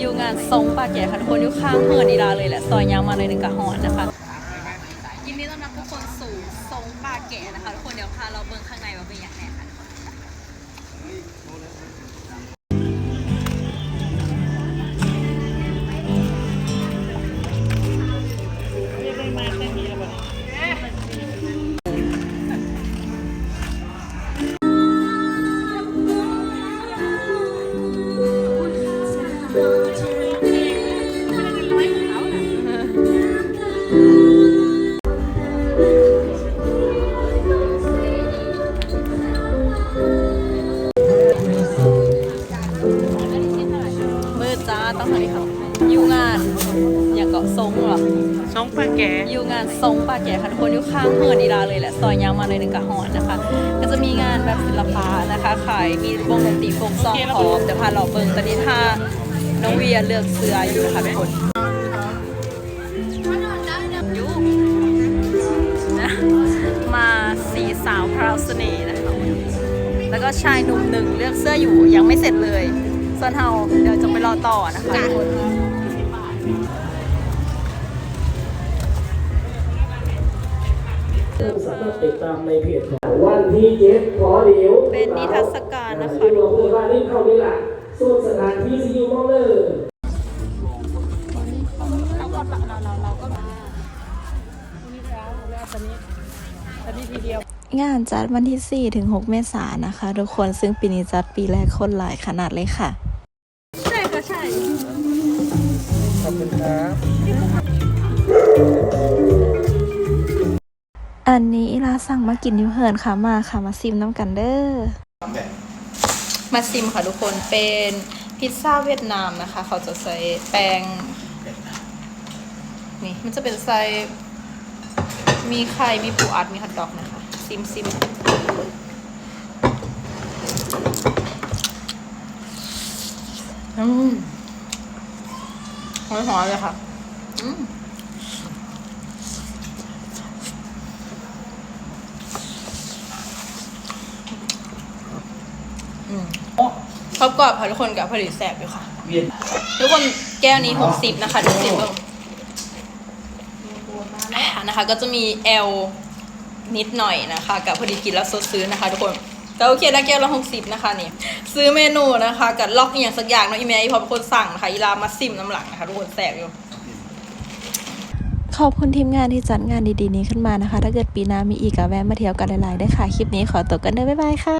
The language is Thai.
อยู่งานทรงปาแก่ค่ะทุกคนอยู่ข้างเฮิร์นอีลาเลยแหละซอยยาวมาเลยหนึ่งกะหอนนะคะยินดีต้อนรับทุกคนสู่ทรงปาแก่นะคะทุกคนเดี๋ยวพาเราเบิ่งข้างในว่าเป็นอย่างไรค่ะ มืดจ้าต้องทำนี้ค่ะยู่งาน อย่างเกาะทรงหรอน้องปลาแกอยู่งานทรงปาแก่ค่ะทุกคนอยู่ข้างเฮิร์นอีลาเลยแหละซอยยาวมาเลยหนึ่งกะหอนนะคะ ก็จะมีงานแบบศิลปะนะคะขายมีวงดนตรีโฟกซองพร้อมเดี๋ยวพาเราเบิงตอนนี้ถ้า น้องเวียเลือกเสื้ออยู่นะคะทุกคนยุนะมาสีสาวพราวเสน่ห์นะคะแล้วก็ชายหนุ่มหนึ่งเลือกเสื้ออยู่ยังไม่เสร็จเลยส่วนเฮาเดี๋ยวจะไปรอต่อนะคะทุกคนสามารถติดตามในเพจของวันที่เจ็ดขอเดี๋ยวเป็นนิทรรศการนะคะที่ ทุเรากคพูดนว่านี่เข้านี่แหละส่วนสถานที่ซีอูมองเลยงานจัดวันที่ 4 ถึง 6 เมษายนนะคะ ทุกคนซึ่งปีนี้จัดปีแรกคนหลายขนาดเลยค่ะ ใช่ค่ะใช่ ขอบคุณครับอันนี้อีลาสั่งมากินอยูเฮิร์นค่ะมาค่ะมาซิมน้ำกันเด้อ มาซิมค่ะทุกคนเป็นพิซซ่าเวียดนามนะคะ เขาจะใส่แป้งนี่มันจะเป็นไส้มีไข่มีปูอัดมีฮัทดอกนะคะ ซิมซิมอืมหอมหอมเลยค่ะ อืม ชอบกรอบค่ะทุกคนกับผลิตแสบอยู่ค่ะ เวียนทุกคนแก้วนี้หกสิบนะคะดูสิเบิ่งนะคะ ก็จะมีแอลนิดหน่อยนะคะ กับพอดีกินแล้วสดซื้อนะคะ ทุกคนก็โอเคแล้วแก้วละหกสิบนะคะนี่ซื้อเมนูนะคะกับล็อกอหย่างสักอย่างเนาะอีเมลพอเป็นคนสั่งนะคะอีลามาซิมน้ำหลังนะคะทุกคนแสบอยู่ขอบคุณทีมงานที่จัดงานดีๆนี้ขึ้นมานะคะ ถ้าเกิดปีหน้ามีอีกก็แวะมาเที่ยวกันหลายๆได้ค่ะ คลิปนี้ขอตัวกันเด้อบ๊ายบายค่ะ